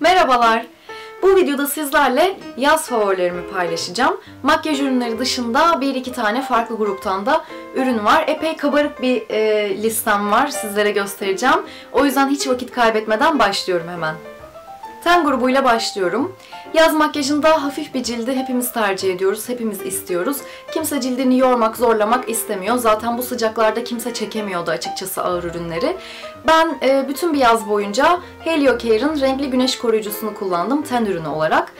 Merhabalar. Bu videoda sizlerle yaz favorilerimi paylaşacağım. Makyaj ürünleri dışında bir iki tane farklı gruptan da ürün var. Epey kabarık bir e, listem var sizlere göstereceğim. O yüzden hiç vakit kaybetmeden başlıyorum hemen. Ten grubuyla başlıyorum. Yaz makyajında hafif bir cildi hepimiz tercih ediyoruz, hepimiz istiyoruz. Kimse cildini yormak, zorlamak istemiyor. Zaten bu sıcaklarda kimse çekemiyordu açıkçası ağır ürünleri. Ben e, bütün bir yaz boyunca Helio Care'ın renkli güneş koruyucusunu kullandım ten ürünü olarak.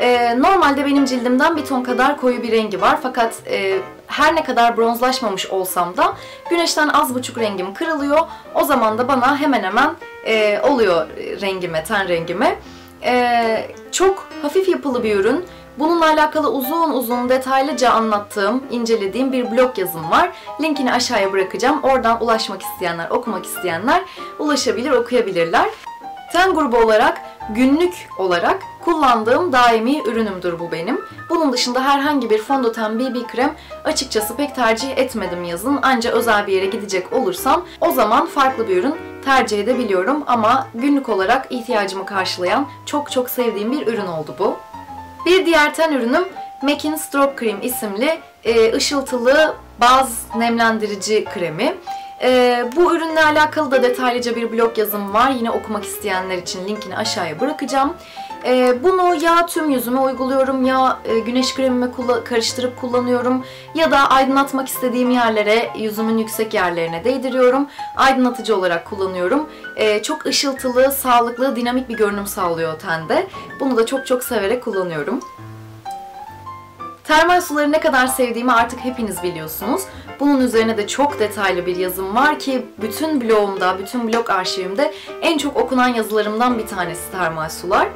E, normalde benim cildimden bir ton kadar koyu bir rengi var fakat e, her ne kadar bronzlaşmamış olsam da güneşten az buçuk rengim kırılıyor. O zaman da bana hemen hemen e, oluyor rengime, ten rengime. E, çok hafif yapılı bir ürün. Bununla alakalı uzun uzun detaylıca anlattığım, incelediğim bir blog yazım var. Linkini aşağıya bırakacağım. Oradan ulaşmak isteyenler, okumak isteyenler ulaşabilir, okuyabilirler. Ten grubu olarak günlük olarak kullandığım daimi ürünümdür bu benim. Bunun dışında herhangi bir fondöten BB krem açıkçası pek tercih etmedim yazın. Ancak özel bir yere gidecek olursam o zaman farklı bir ürün tercih edebiliyorum ama günlük olarak ihtiyacımı karşılayan çok çok sevdiğim bir ürün oldu bu. Bir diğer ten ürünüm MAC'in Strobe Cream isimli e, ışıltılı baz nemlendirici kremi. E, bu ürünle alakalı da detaylıca bir blog yazım var. Yine okumak isteyenler için linkini aşağıya bırakacağım. E, bunu ya tüm yüzüme uyguluyorum ya e, güneş kremime kulla- karıştırıp kullanıyorum ya da aydınlatmak istediğim yerlere, yüzümün yüksek yerlerine değdiriyorum. Aydınlatıcı olarak kullanıyorum. E, çok ışıltılı, sağlıklı, dinamik bir görünüm sağlıyor tende. Bunu da çok çok severek kullanıyorum. Termal suları ne kadar sevdiğimi artık hepiniz biliyorsunuz. Bunun üzerine de çok detaylı bir yazım var ki bütün blogumda, bütün blog arşivimde en çok okunan yazılarımdan bir tanesi termal sular.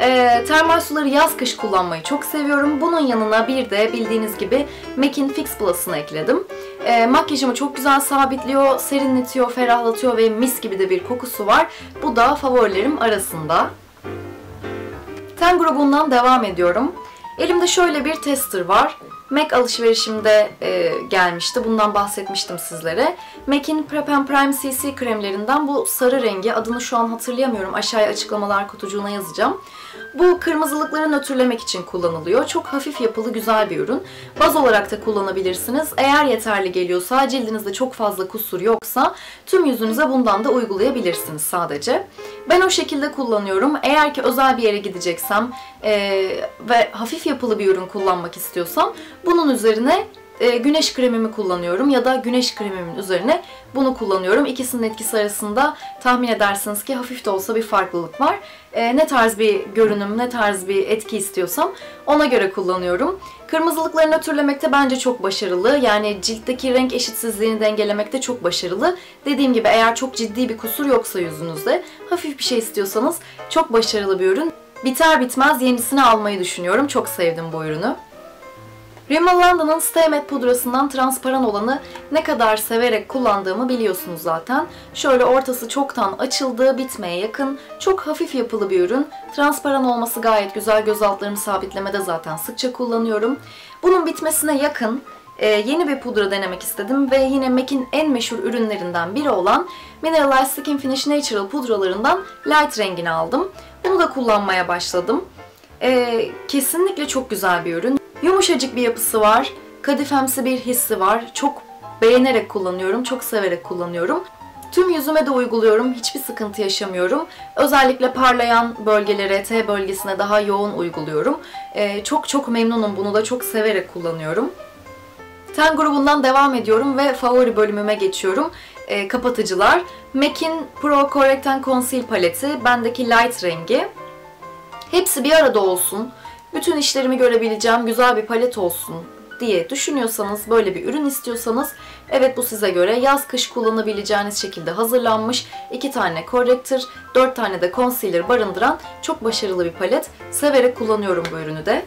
E, termal suları yaz kış kullanmayı çok seviyorum. Bunun yanına bir de bildiğiniz gibi MAC'in Fix Plus'ını ekledim. E, makyajımı çok güzel sabitliyor, serinletiyor, ferahlatıyor ve mis gibi de bir kokusu var. Bu da favorilerim arasında. Ten grubundan devam ediyorum. Elimde şöyle bir tester var. MAC alışverişimde e, gelmişti. Bundan bahsetmiştim sizlere. MAC'in Prep and Prime CC kremlerinden bu sarı rengi. Adını şu an hatırlayamıyorum. Aşağıya açıklamalar kutucuğuna yazacağım. Bu kırmızılıkları nötrlemek için kullanılıyor. Çok hafif yapılı güzel bir ürün. Baz olarak da kullanabilirsiniz. Eğer yeterli geliyorsa, cildinizde çok fazla kusur yoksa tüm yüzünüze bundan da uygulayabilirsiniz sadece. Ben o şekilde kullanıyorum. Eğer ki özel bir yere gideceksem e, ve hafif yapılı bir ürün kullanmak istiyorsam bunun üzerine e, güneş kremimi kullanıyorum ya da güneş kremimin üzerine bunu kullanıyorum. İkisinin etkisi arasında tahmin edersiniz ki hafif de olsa bir farklılık var. E, ne tarz bir görünüm, ne tarz bir etki istiyorsam ona göre kullanıyorum. Kırmızılıkları nötrlemekte bence çok başarılı. Yani ciltteki renk eşitsizliğini dengelemekte çok başarılı. Dediğim gibi eğer çok ciddi bir kusur yoksa yüzünüzde, hafif bir şey istiyorsanız çok başarılı bir ürün. Biter bitmez yenisini almayı düşünüyorum. Çok sevdim bu ürünü. Rimmel London'ın Stay Matte pudrasından transparan olanı ne kadar severek kullandığımı biliyorsunuz zaten. Şöyle ortası çoktan açıldı, bitmeye yakın, çok hafif yapılı bir ürün. Transparan olması gayet güzel, göz altlarımı sabitlemede zaten sıkça kullanıyorum. Bunun bitmesine yakın e, yeni bir pudra denemek istedim ve yine MAC'in en meşhur ürünlerinden biri olan Mineralized Skin Finish Natural pudralarından light rengini aldım. Bunu da kullanmaya başladım. E, kesinlikle çok güzel bir ürün. Yumuşacık bir yapısı var. Kadifemsi bir hissi var. Çok beğenerek kullanıyorum. Çok severek kullanıyorum. Tüm yüzüme de uyguluyorum. Hiçbir sıkıntı yaşamıyorum. Özellikle parlayan bölgelere, T bölgesine daha yoğun uyguluyorum. Ee, çok çok memnunum. Bunu da çok severek kullanıyorum. Ten grubundan devam ediyorum ve favori bölümüme geçiyorum. Ee, kapatıcılar. MAC'in Pro Correct Conceal paleti. Bendeki light rengi. Hepsi bir arada olsun bütün işlerimi görebileceğim güzel bir palet olsun diye düşünüyorsanız, böyle bir ürün istiyorsanız evet bu size göre yaz kış kullanabileceğiniz şekilde hazırlanmış iki tane corrector, dört tane de concealer barındıran çok başarılı bir palet. Severek kullanıyorum bu ürünü de.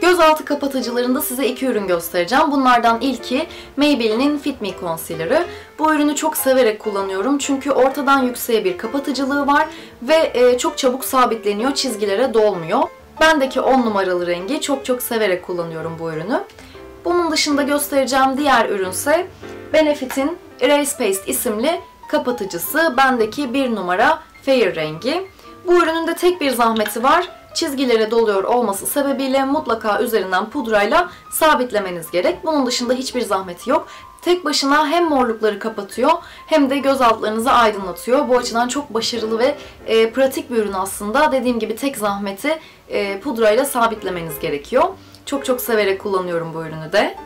Gözaltı kapatıcılarında size iki ürün göstereceğim. Bunlardan ilki Maybelline'in Fit Me Concealer'ı. Bu ürünü çok severek kullanıyorum çünkü ortadan yükseğe bir kapatıcılığı var ve çok çabuk sabitleniyor, çizgilere dolmuyor. Bendeki 10 numaralı rengi çok çok severek kullanıyorum bu ürünü. Bunun dışında göstereceğim diğer ürünse Benefit'in Erase Paste isimli kapatıcısı. Bendeki 1 numara Fair rengi. Bu ürünün de tek bir zahmeti var. Çizgilere doluyor olması sebebiyle mutlaka üzerinden pudrayla sabitlemeniz gerek. Bunun dışında hiçbir zahmeti yok. Tek başına hem morlukları kapatıyor hem de göz altlarınızı aydınlatıyor. Bu açıdan çok başarılı ve e, pratik bir ürün aslında. Dediğim gibi tek zahmeti e, pudrayla sabitlemeniz gerekiyor. Çok çok severek kullanıyorum bu ürünü de.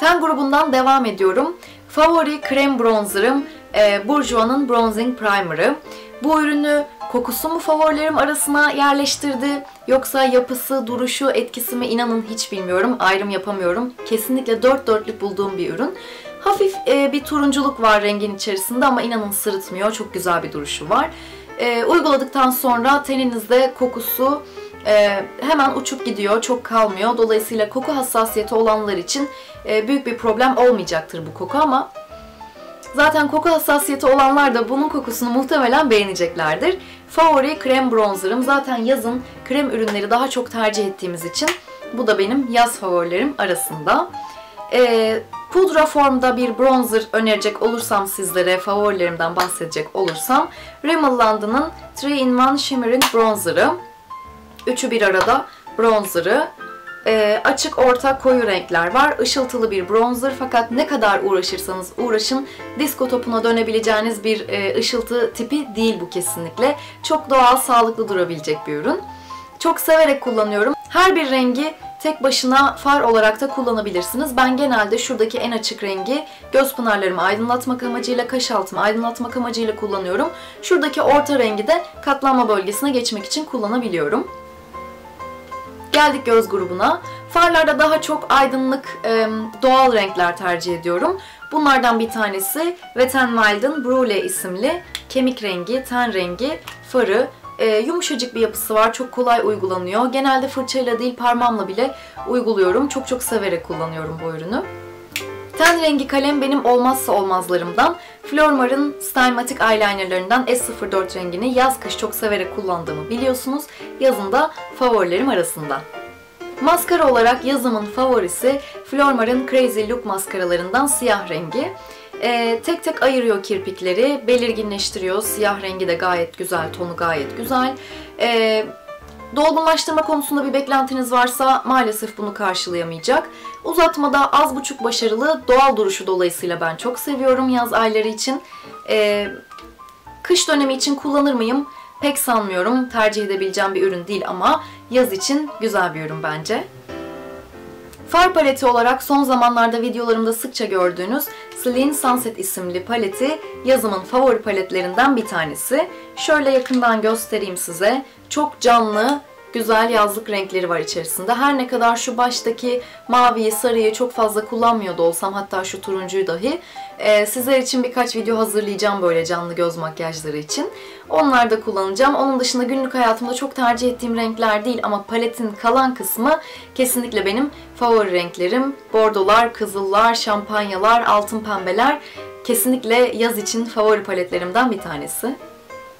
Ten grubundan devam ediyorum. Favori krem bronzerım e, Bourjois'ın Bronzing Primer'ı. Bu ürünü kokusu mu favorilerim arasına yerleştirdi yoksa yapısı, duruşu, etkisi mi inanın hiç bilmiyorum. Ayrım yapamıyorum. Kesinlikle dört dörtlük bulduğum bir ürün. Hafif e, bir turunculuk var rengin içerisinde ama inanın sırıtmıyor. Çok güzel bir duruşu var. E, uyguladıktan sonra teninizde kokusu e, hemen uçup gidiyor, çok kalmıyor. Dolayısıyla koku hassasiyeti olanlar için e, büyük bir problem olmayacaktır bu koku ama Zaten koku hassasiyeti olanlar da bunun kokusunu muhtemelen beğeneceklerdir. Favori krem bronzerım. Zaten yazın krem ürünleri daha çok tercih ettiğimiz için bu da benim yaz favorilerim arasında. Ee, pudra formda bir bronzer önerecek olursam sizlere, favorilerimden bahsedecek olursam Rimmel London'ın 3-in-1 Shimmering Bronzer'ı. Üçü bir arada bronzer'ı. E, açık, orta, koyu renkler var. Işıltılı bir bronzer fakat ne kadar uğraşırsanız uğraşın disko topuna dönebileceğiniz bir e, ışıltı tipi değil bu kesinlikle. Çok doğal, sağlıklı durabilecek bir ürün. Çok severek kullanıyorum. Her bir rengi tek başına far olarak da kullanabilirsiniz. Ben genelde şuradaki en açık rengi göz pınarlarımı aydınlatmak amacıyla, kaş altımı aydınlatmak amacıyla kullanıyorum. Şuradaki orta rengi de katlanma bölgesine geçmek için kullanabiliyorum. Geldik göz grubuna. Farlarda daha çok aydınlık, doğal renkler tercih ediyorum. Bunlardan bir tanesi Wet n Wild'ın Brule isimli kemik rengi, ten rengi farı. E, yumuşacık bir yapısı var, çok kolay uygulanıyor. Genelde fırçayla değil parmağımla bile uyguluyorum. Çok çok severek kullanıyorum bu ürünü. Ten rengi kalem benim olmazsa olmazlarımdan. Flormar'ın Stylematic eyelinerlarından S04 rengini yaz kış çok severek kullandığımı biliyorsunuz. Yazın da favorilerim arasında. Maskara olarak yazımın favorisi Flormar'ın Crazy Look maskaralarından siyah rengi. Ee, tek tek ayırıyor kirpikleri, belirginleştiriyor. Siyah rengi de gayet güzel, tonu gayet güzel. Ee, Dolgunlaştırma konusunda bir beklentiniz varsa maalesef bunu karşılayamayacak. Uzatmada az buçuk başarılı, doğal duruşu dolayısıyla ben çok seviyorum yaz ayları için. Ee, kış dönemi için kullanır mıyım? Pek sanmıyorum. Tercih edebileceğim bir ürün değil ama yaz için güzel bir ürün bence. Far paleti olarak son zamanlarda videolarımda sıkça gördüğünüz Celine Sunset isimli paleti yazımın favori paletlerinden bir tanesi. Şöyle yakından göstereyim size. Çok canlı, güzel yazlık renkleri var içerisinde. Her ne kadar şu baştaki maviyi, sarıyı çok fazla kullanmıyor da olsam hatta şu turuncuyu dahi e, sizler için birkaç video hazırlayacağım böyle canlı göz makyajları için. Onlar da kullanacağım. Onun dışında günlük hayatımda çok tercih ettiğim renkler değil ama paletin kalan kısmı kesinlikle benim favori renklerim. Bordolar, kızıllar, şampanyalar, altın pembeler kesinlikle yaz için favori paletlerimden bir tanesi.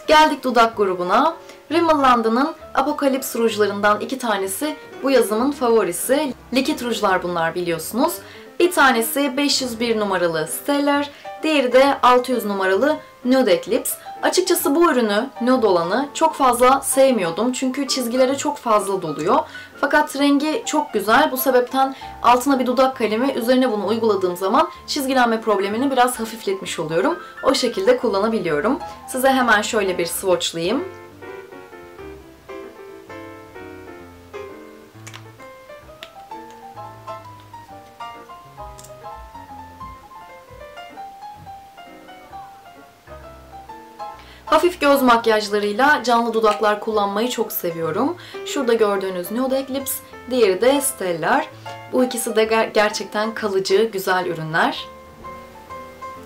Geldik dudak grubuna. Rimmel Apokalips rujlarından iki tanesi bu yazımın favorisi. Likit rujlar bunlar biliyorsunuz. Bir tanesi 501 numaralı Stellar, diğeri de 600 numaralı Nude Eclipse. Açıkçası bu ürünü, nude olanı çok fazla sevmiyordum çünkü çizgilere çok fazla doluyor. Fakat rengi çok güzel. Bu sebepten altına bir dudak kalemi, üzerine bunu uyguladığım zaman çizgilenme problemini biraz hafifletmiş oluyorum. O şekilde kullanabiliyorum. Size hemen şöyle bir swatchlayayım. Hafif göz makyajlarıyla canlı dudaklar kullanmayı çok seviyorum. Şurada gördüğünüz Nude Eclipse, diğeri de Stellar. Bu ikisi de ger gerçekten kalıcı, güzel ürünler.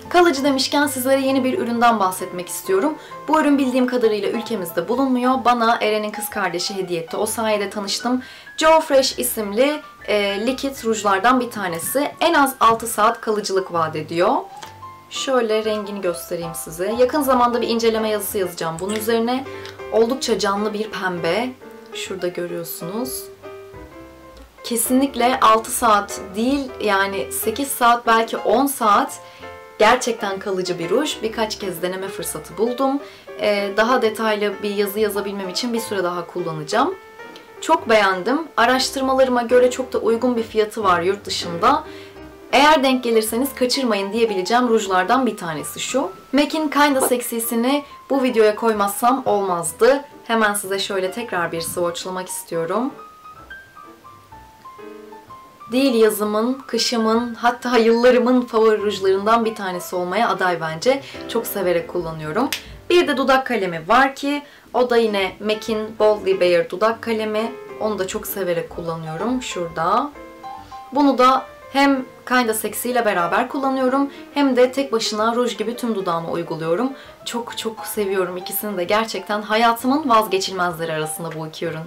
Kalıcı demişken sizlere yeni bir üründen bahsetmek istiyorum. Bu ürün bildiğim kadarıyla ülkemizde bulunmuyor. Bana Eren'in kız kardeşi hediye etti. O sayede tanıştım. Joe Fresh isimli e, likit rujlardan bir tanesi. En az 6 saat kalıcılık vaat ediyor. Şöyle rengini göstereyim size. Yakın zamanda bir inceleme yazısı yazacağım bunun üzerine. Oldukça canlı bir pembe. Şurada görüyorsunuz. Kesinlikle 6 saat değil yani 8 saat belki 10 saat Gerçekten kalıcı bir ruj. Birkaç kez deneme fırsatı buldum. Ee, daha detaylı bir yazı yazabilmem için bir süre daha kullanacağım. Çok beğendim. Araştırmalarıma göre çok da uygun bir fiyatı var yurt dışında. Eğer denk gelirseniz kaçırmayın diyebileceğim rujlardan bir tanesi şu. MAC'in Kinda Sexy'sini bu videoya koymazsam olmazdı. Hemen size şöyle tekrar bir swatchlamak istiyorum. Değil yazımın, kışımın, hatta yıllarımın favori rujlarından bir tanesi olmaya aday bence. Çok severek kullanıyorum. Bir de dudak kalemi var ki o da yine MAC'in Boldly Bare dudak kalemi. Onu da çok severek kullanıyorum. Şurada. Bunu da hem Kinda Sexy ile beraber kullanıyorum hem de tek başına ruj gibi tüm dudağıma uyguluyorum. Çok çok seviyorum ikisini de. Gerçekten hayatımın vazgeçilmezleri arasında bu iki ürün.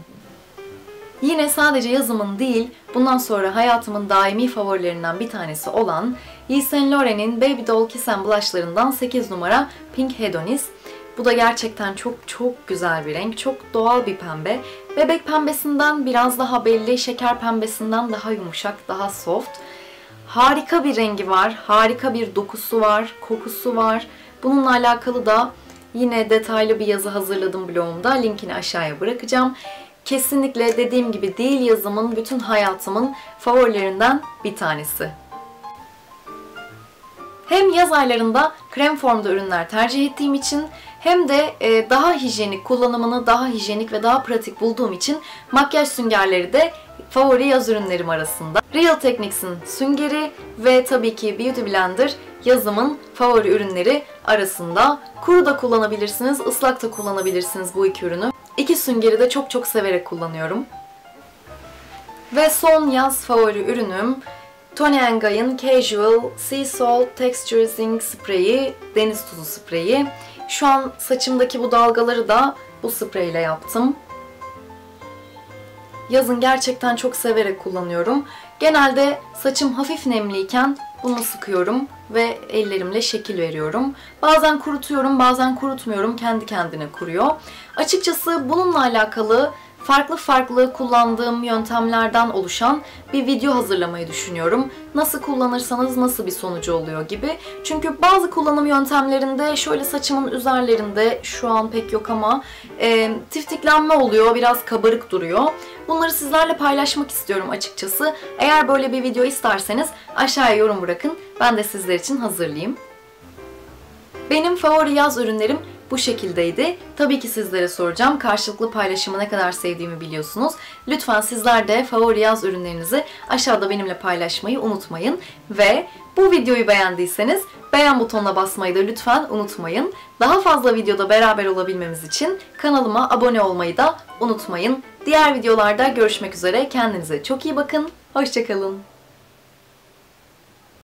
Yine sadece yazımın değil, bundan sonra hayatımın daimi favorilerinden bir tanesi olan Yves Saint Laurent'in Baby Doll Kiss and Blush'larından 8 numara Pink Hedonist. Bu da gerçekten çok çok güzel bir renk. Çok doğal bir pembe. Bebek pembesinden biraz daha belli, şeker pembesinden daha yumuşak, daha soft. Harika bir rengi var, harika bir dokusu var, kokusu var. Bununla alakalı da yine detaylı bir yazı hazırladım blogumda. Linkini aşağıya bırakacağım. Kesinlikle dediğim gibi değil yazımın bütün hayatımın favorilerinden bir tanesi. Hem yaz aylarında krem formda ürünler tercih ettiğim için hem de e, daha hijyenik kullanımını daha hijyenik ve daha pratik bulduğum için makyaj süngerleri de favori yaz ürünlerim arasında. Real Techniques'in süngeri ve tabii ki Beauty Blender yazımın favori ürünleri arasında. Kuru da kullanabilirsiniz, ıslak da kullanabilirsiniz bu iki ürünü. İki süngeri de çok çok severek kullanıyorum. Ve son yaz favori ürünüm Tony Guy'ın Casual Sea Salt Texturizing Spreyi, deniz tuzu spreyi. Şu an saçımdaki bu dalgaları da bu spreyle yaptım. Yazın gerçekten çok severek kullanıyorum. Genelde saçım hafif nemliyken bunu sıkıyorum ve ellerimle şekil veriyorum. Bazen kurutuyorum, bazen kurutmuyorum. Kendi kendine kuruyor. Açıkçası bununla alakalı farklı farklı kullandığım yöntemlerden oluşan bir video hazırlamayı düşünüyorum. Nasıl kullanırsanız nasıl bir sonucu oluyor gibi. Çünkü bazı kullanım yöntemlerinde şöyle saçımın üzerlerinde şu an pek yok ama e, tiftiklenme oluyor, biraz kabarık duruyor. Bunları sizlerle paylaşmak istiyorum açıkçası. Eğer böyle bir video isterseniz aşağıya yorum bırakın. Ben de sizler için hazırlayayım. Benim favori yaz ürünlerim bu şekildeydi. Tabii ki sizlere soracağım. Karşılıklı paylaşımı ne kadar sevdiğimi biliyorsunuz. Lütfen sizler de favori yaz ürünlerinizi aşağıda benimle paylaşmayı unutmayın. Ve bu videoyu beğendiyseniz beğen butonuna basmayı da lütfen unutmayın. Daha fazla videoda beraber olabilmemiz için kanalıma abone olmayı da unutmayın. Diğer videolarda görüşmek üzere. Kendinize çok iyi bakın. Hoşçakalın.